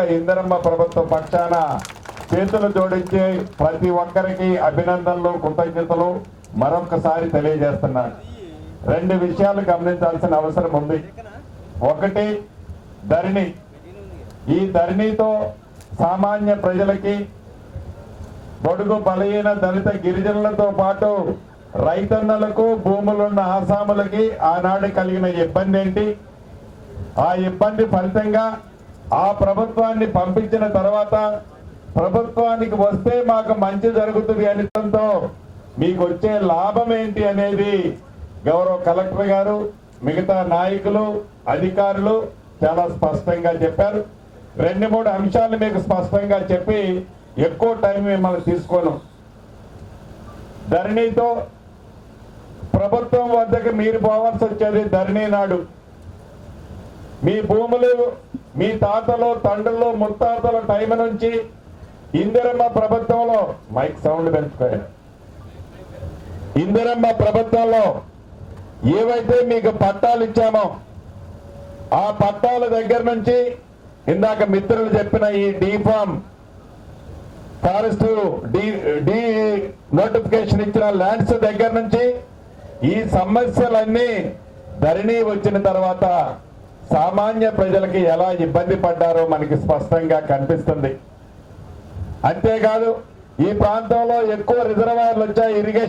ముందుగా ఇందరమ్మ ప్రభుత్వ పక్షాన చేతులు జోడించి ప్రతి ఒక్కరికి అభినందనలు కృతజ్ఞతలు మరొకసారి తెలియజేస్తున్నాను. రెండు విషయాలు గమనించాల్సిన అవసరం ఉంది. ఒకటి ధరణి. ఈ ధరణితో సామాన్య ప్రజలకి బడుగు బలహీన దళిత గిరిజనులతో పాటు రైతన్నలకు భూములున్న ఆసాములకి ఆనాడు కలిగిన ఇబ్బంది ఏంటి? ఆ ఇబ్బంది ఫలితంగా ఆ ప్రభుత్వాన్ని పంపించిన తర్వాత ప్రభుత్వానికి వస్తే మాకు మంచి జరుగుతుంది అనడంతో మీకు వచ్చే లాభం ఏంటి అనేది గౌరవ కలెక్టర్ గారు మిగతా నాయకులు అధికారులు చాలా స్పష్టంగా చెప్పారు. రెండు మూడు అంశాలు మీకు స్పష్టంగా చెప్పి ఎక్కువ టైం మిమ్మల్ని తీసుకోను ధరణితో ప్రభుత్వం వద్దకు మీరు పోవాల్సి వచ్చేది ధరణి నాడు. మీ భూములు మీ తాతలు తండ్రులు ముత్తాతల టైం నుంచి ఇందిరమ్మ ప్రభుత్వంలో మైక్ సౌండ్ పెంచుకోండి. ఇందిరమ్మ ప్రభుత్వంలో ఏవైతే మీకు పట్టాలు ఇచ్చామో ఆ పట్టాల దగ్గర నుంచి ఇందాక మిత్రులు చెప్పిన ఈ డీఫామ్ ఫారెస్ట్ డి డి నోటిఫికేషన్ ఇచ్చిన ల్యాండ్స్ దగ్గర నుంచి ఈ సమస్యలన్నీ ధరణి వచ్చిన తర్వాత సామాన్య ప్రజలకి ఎలా ఇబ్బంది పడ్డారో మనకి స్పష్టంగా కనిపిస్తుంది. అంతేకాదు ఈ ప్రాంతంలో ఎక్కువ రిజర్వాయర్లు వచ్చాయి ఇరిగేషన్